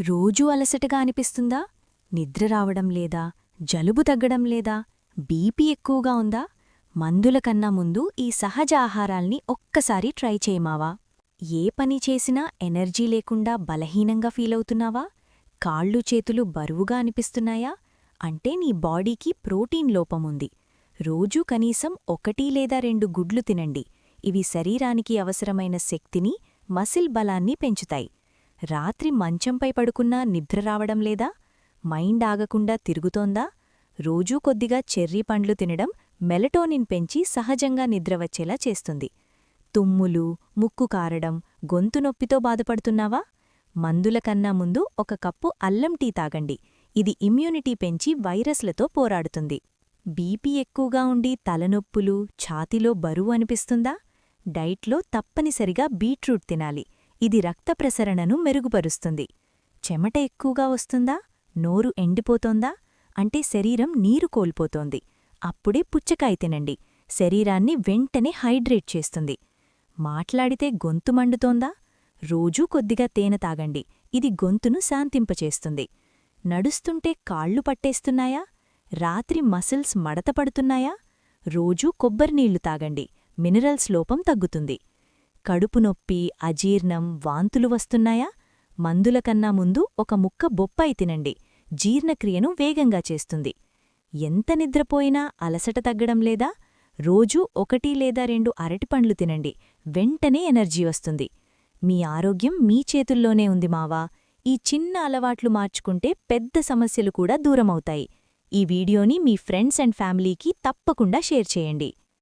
రోజూ అలసటగా అనిపిస్తుందా? నిద్ర రావడం లేదా? జలుబు తగ్గడం లేదా? బీపీ ఎక్కువగా ఉందా? మందుల కన్నా ముందు ఈ సహజ ఆహారాల్ని ఒక్కసారి ట్రై చేయమావా? ఏ పని చేసినా ఎనర్జీ లేకుండా బలహీనంగా ఫీలవుతున్నావా కాళ్ళు చేతులు బరువుగా అనిపిస్తున్నాయా? అంటే నీ బాడీకి ప్రోటీన్ లోపముంది రోజూ కనీసం ఒకటి లేదా రెండు గుడ్లు తినండి. ఇవి శరీరానికి అవసరమైన శక్తిని మసిల్ బలాన్ని పెంచుతాయి. రాత్రి మంచంపై పడుకున్నా నిద్ర రావడం లేదా? మైండ్ ఆగకుండా తిరుగుతోందా? రోజూ కొద్దిగా చెర్రీ పండ్లు తినడం మెలటోనిన్ పెంచి సహజంగా నిద్రవచ్చేలా చేస్తుంది. తుమ్ములు ముక్కు కారడం గొంతు నొప్పితో బాధపడుతున్నావా? మందుల కన్నా ముందు ఒక కప్పు అల్లం టీ తాగండి. ఇది ఇమ్యూనిటీ పెంచి వైరస్లతో పోరాడుతుంది. బీపీ ఎక్కువగా ఉండి తలనొప్పులు ఛాతిలో బరువు అనిపిస్తుందా? డైట్లో తప్పనిసరిగా బీట్రూట్ తినాలి. ఇది రక్త ప్రసరణను మెరుగుపరుస్తుంది. చెమట ఎక్కువగా వస్తుందా? నోరు ఎండిపోతోందా? అంటే శరీరం నీరు కోల్పోతోంది. అప్పుడే పుచ్చకాయ తినండి. శరీరాన్ని వెంటనే హైడ్రేట్ చేస్తుంది. మాట్లాడితే గొంతు మండుతోందా? రోజూ కొద్దిగా తేనె తాగండి. ఇది గొంతును శాంతింపచేస్తుంది. నడుస్తుంటే కాళ్ళు పట్టేస్తున్నాయా? రాత్రి మసిల్స్ మడతపడుతున్నాయా రోజూ కొబ్బరినీళ్ళు తాగండి. మినరల్స్ లోపం తగ్గుతుంది. కడుపు నొప్పి అజీర్ణం వాంతులు వస్తున్నాయా? మందుల కన్నా ముందు ఒక ముక్క బొప్పాయి తినండి. జీర్ణక్రియను వేగంగా చేస్తుంది. ఎంత నిద్రపోయినా అలసట తగ్గడం లేదా? రోజూ ఒకటి లేదా రెండు అరటిపండ్లు తినండి. వెంటనే ఎనర్జీ వస్తుంది. మీ ఆరోగ్యం మీ చేతుల్లోనే ఉంది మావా. ఈ చిన్న అలవాట్లు మార్చుకుంటే పెద్ద సమస్యలు కూడా దూరమవుతాయి. ఈ వీడియోని మీ ఫ్రెండ్స్ అండ్ ఫ్యామిలీకి తప్పకుండా షేర్ చేయండి.